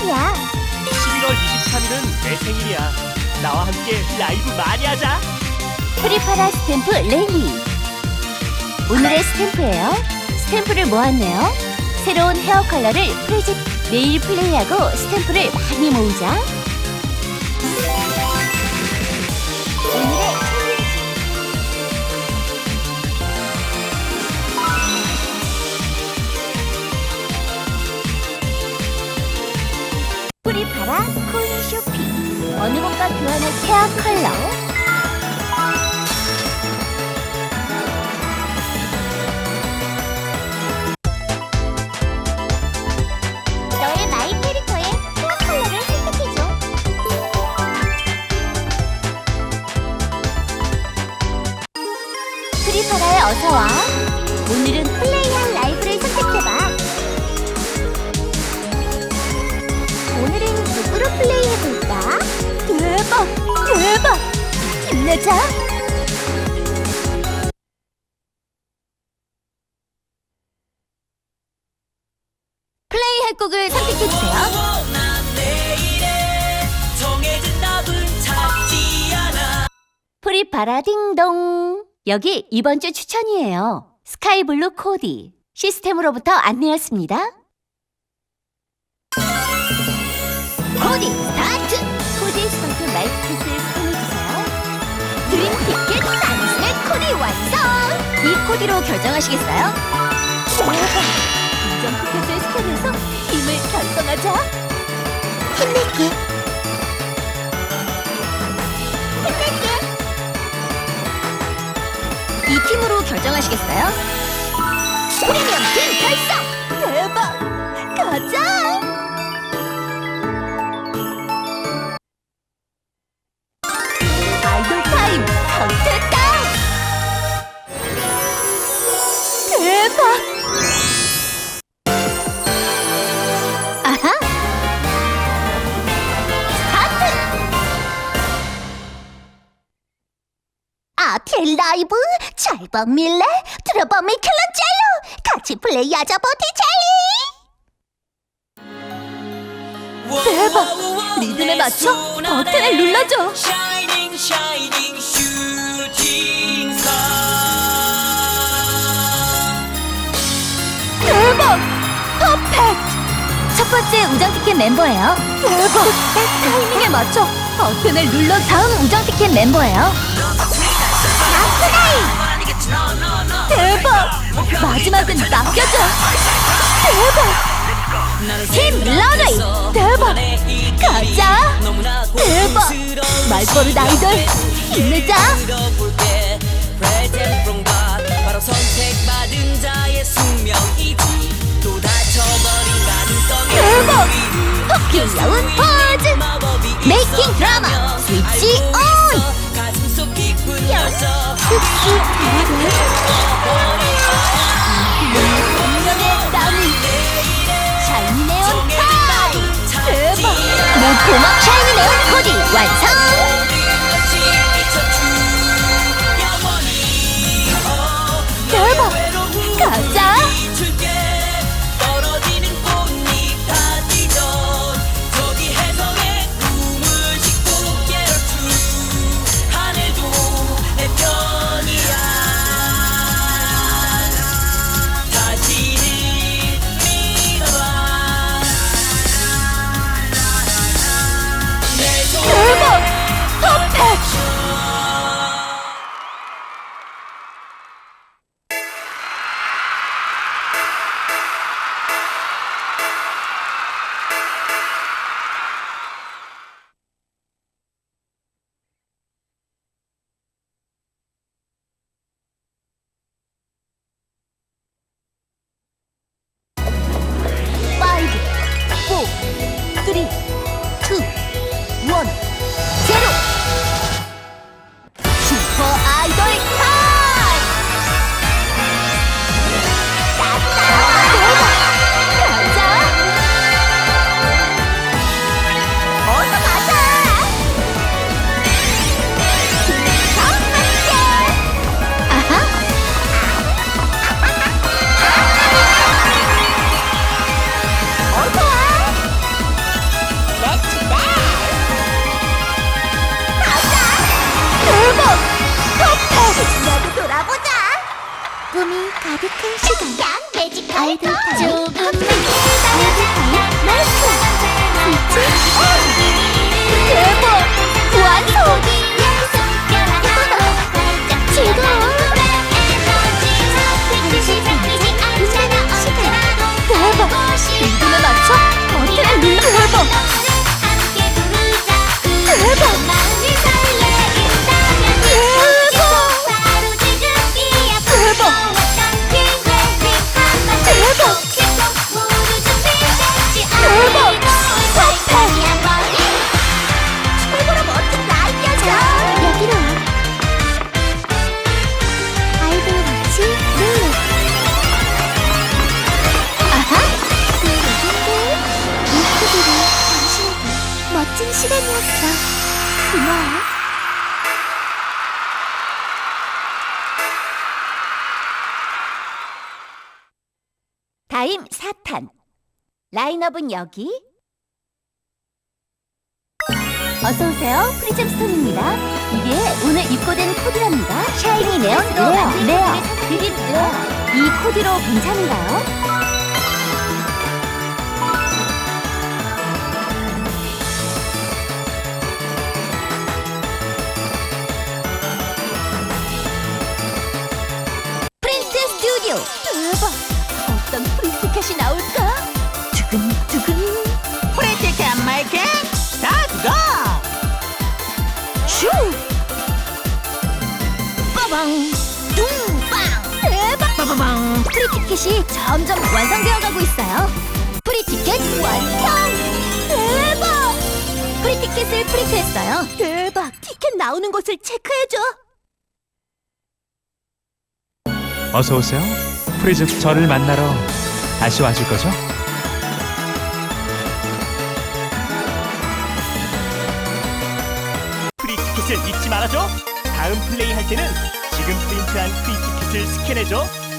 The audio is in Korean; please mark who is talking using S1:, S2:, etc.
S1: 생일이야.
S2: 11월 23일은 내 생일이야. 나와 함께 라이브 많이 하자.
S1: 프리파라 스탬프 랠리. 오늘의 스탬프예요. 스탬프를 모았네요. 새로운 헤어 컬러를 프리직 매일 플레이하고 스탬프를 많이 모으자. 프리파라에 어서 와. 오늘은 플레이할 라이브를 선택해봐. 오늘은 누구로 플레이해볼까? 대박! 대박! 힘내자! 플레이할 곡을 선택해주세요. 프리파라 딩동. 여기 이번 주 추천이에요. 스카이블루 코디. 시스템으로부터 안내였습니다. 코디 스타트! 코디 스타트 마이크 패스를 스캔해주세요. 드림 티켓 단숨에 코디 완성! 이 코디로 결정하시겠어요? 대박! 티켓을 스캔해서 결정하자! 힘낼게! 힘낼게! 결정하시겠어요? 프리미엄 팀 결성! 대박! 가자! 아틀 라이브 잘봐 밀래 들어봐 미켈란젤로 같이 플레이 하자 보티첼리 대박! 리듬에 맞춰 버튼을 눌러줘.
S3: 샤이닝 샤이닝 슈팅 스타
S1: 대박! 퍼펙트! 첫 번째 우정 티켓 멤버예요. 대박! 딱 타이밍에 맞춰 버튼을 눌러 다음 우정 티켓 멤버예요. 나프나이! 대박! 마지막은 남겨줘. 대박! 팀 러너이! 대박! 가자! 대박! 말버릇 아이돌 힘내자!
S3: 들어볼게 Present from
S1: 매콤 기쁨이 가득한 시간. 아이들 조금만 타임 라이프 스위치 대박. 완성 고마워. 다임 4탄. 라인업은 여기. 어서 오세요 프리즘스톤입니다. 이게 오늘 입고된 코디랍니다. 샤이니 네온 레어 레어 이 코디로 괜찮은가요? 티켓이 점점 완성되어 가고 있어요. 프리티켓 완성! 대박! 프리티켓을 프린트했어요. 대박! 티켓 나오는 곳을 체크해줘.
S4: 어서 오세요. 프리즘 저를 만나러 다시 와줄 거죠?
S2: 프리티켓을 잊지 말아줘. 다음 플레이 할 때는 지금 프린트한 프리티켓을 스캔해줘.